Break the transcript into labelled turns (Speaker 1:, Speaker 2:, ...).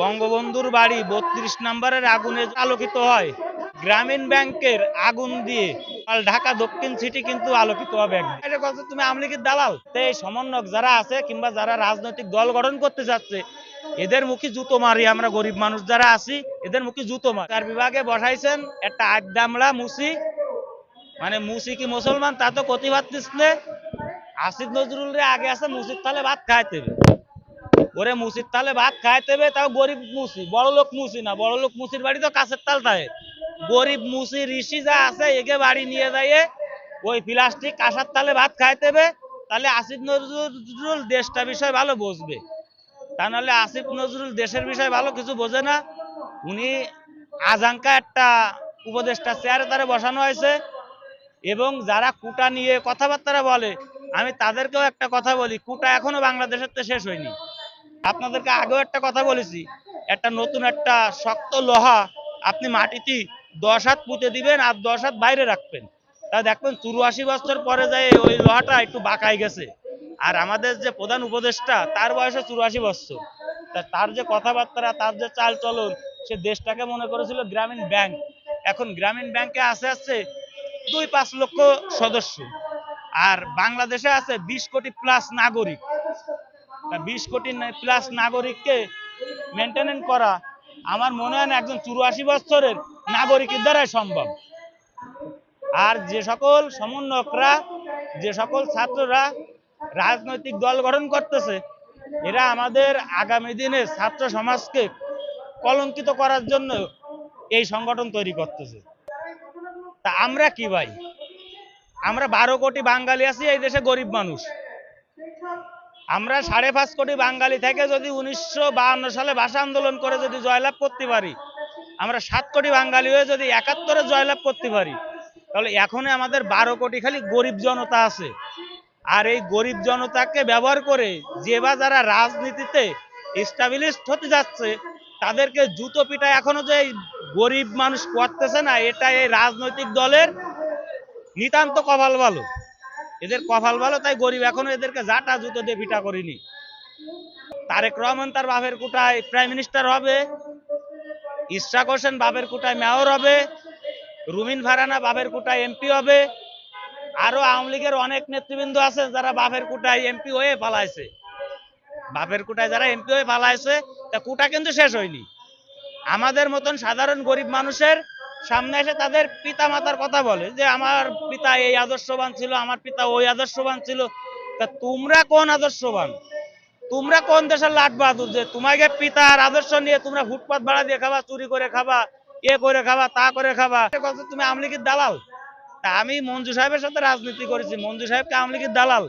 Speaker 1: বঙ্গবন্ধুর বাড়ি বত্রিশ নম্বরের আগুনে আলোকিত হয়। গ্রামীণ ব্যাংকের আগুন দিয়ে ঢাকা দক্ষিণ সিটি কিন্তু আলোকিত হবে। এটা কথা তুমি আমলিগের দালাল। এই সমন্বয়ক যারা আছে কিংবা যারা রাজনৈতিক দল গঠন করতে যাচ্ছে, এদের মুখে জুতো মারি আমরা গরিব মানুষ যারা আছি, এদের মুখে জুতো মারি। তার বিভাগে বসাইছেন একটা আট আড্ডামলা মুসি। মানে মুসি কি মুসলমান? তা তো কতি নে। আসিফ নজরুল রে আগে আছে, মুসির তালে ভাত খাইতে ওরে মুসির তালে ভাত খাইতে হবে, তাও গরিব মুসি, বড় লোক মুসি না, বড় লোক মুসির বাড়ি তো কাছের তাল থাকে গরিব মুসি, ঋষি যা আছে, একে বাড়ি নিয়ে যায় ওই প্লাস্টিক কাঁসার তালে ভাত খাইতে হবে, তাহলে আসিফ নজরুল দেশটা বিষয় ভালো বুঝবে। তা নাহলে আসিফ নজরুল দেশের বিষয় ভালো কিছু বোঝে না। উনি আজাঙ্কা একটা উপদেষ্টা চেয়ারে তারা বসানো হয়েছে, এবং যারা কুটা নিয়ে কথাবার্তা বলে, আমি তাদেরকেও একটা কথা বলি, কুটা এখনও বাংলাদেশের তো শেষ হয়নি। আপনাদেরকে আগেও একটা কথা বলেছি, একটা নতুন একটা শক্ত লোহা আপনি মাটিতে দশ হাত পুঁতে দিবেন আর দশ হাত বাইরে রাখবেন। তা দেখবেন চুরাশি বছর পরে যায় ওই লোহাটা একটু বাঁকাই গেছে। আর আমাদের যে প্রধান উপদেষ্টা, তার বয়সে চুরাশি বছর। তা তার যে কথাবার্তা, তার যে চাল চলন, সে দেশটাকে মনে করেছিল গ্রামীণ ব্যাংক। এখন গ্রামীণ ব্যাংকে আছে আছে দুই পাঁচ লক্ষ সদস্য। আর বাংলাদেশে আছে বিশ কোটি প্লাস নাগরিক। বিশ কোটি প্লাস নাগরিককে মেনটেনেন করা আমার মনে হয় না একজন চুরাশি বছরের নাগরিকের দ্বারাই সম্ভব। আর যে সকল সমন্বয়করা, যে সকল ছাত্ররা রাজনৈতিক দল গঠন করতেছে, এরা আমাদের আগামী দিনে ছাত্র সমাজকে কলঙ্কিত করার জন্য এই সংগঠন তৈরি করতেছে। তা আমরা কি ভাই? আমরা বারো কোটি বাঙালি আছি, এই দেশে গরিব মানুষ। আমরা সাড়ে পাঁচ কোটি বাঙালি থেকে যদি উনিশশো সালে ভাষা আন্দোলন করে যদি জয়লাভ করতে পারি, আমরা সাত কোটি বাঙালি হয়ে যদি একাত্তরে জয়লাভ করতে পারি, তাহলে এখনই আমাদের বারো কোটি খালি গরিব জনতা আছে। আর এই গরিব জনতাকে ব্যবহার করে যে বা যারা রাজনীতিতে স্টাবলিশড হতে যাচ্ছে, তাদেরকে জুতো পিটা এখনও যে গরিব মানুষ করতেছে না, এটা এই রাজনৈতিক দলের নিতান্ত কপাল ভালো। এদের কপাল ভালো, তাই গরিব এখনও এদেরকে জাটা জুতো দিয়ে পিটা করিনি। তারেক রহমান তার বাপের কোটায় প্রাইম মিনিস্টার হবে, ইশরাক হোসেন বাপের কোটায় মেয়র হবে, রুমিন ভারানা বাপের কোটায় এমপি হবে, আরও আওয়ামী লীগের অনেক নেতৃবৃন্দ আছে যারা বাপের কোটায় এমপি হয়ে পালাইছে। বাপের কোটায় যারা এমপি হয়ে পালাইছে, তা কোটা কিন্তু শেষ হয়নি। আমাদের মতন সাধারণ গরিব মানুষের সামনে এসে তাদের পিতা মাতার কথা বলে যে, আমার পিতা এই আদর্শবান ছিল, আমার পিতা ওই আদর্শবান ছিল। তা তোমরা কোন আদর্শবান? তোমরা কোন দেশের লাট বাহাদুর যে, তোমাকে পিতার আদর্শ নিয়ে তোমরা ফুটপাত ভাড়া দিয়ে খাবা, চুরি করে খাবা, এ করে খাবা, তা করে খাবা? তুমি আমলিগির দালাল। তা আমি মঞ্জু সাহেবের সাথে রাজনীতি করেছি। মঞ্জু সাহেবকে আমলিগির দালাল।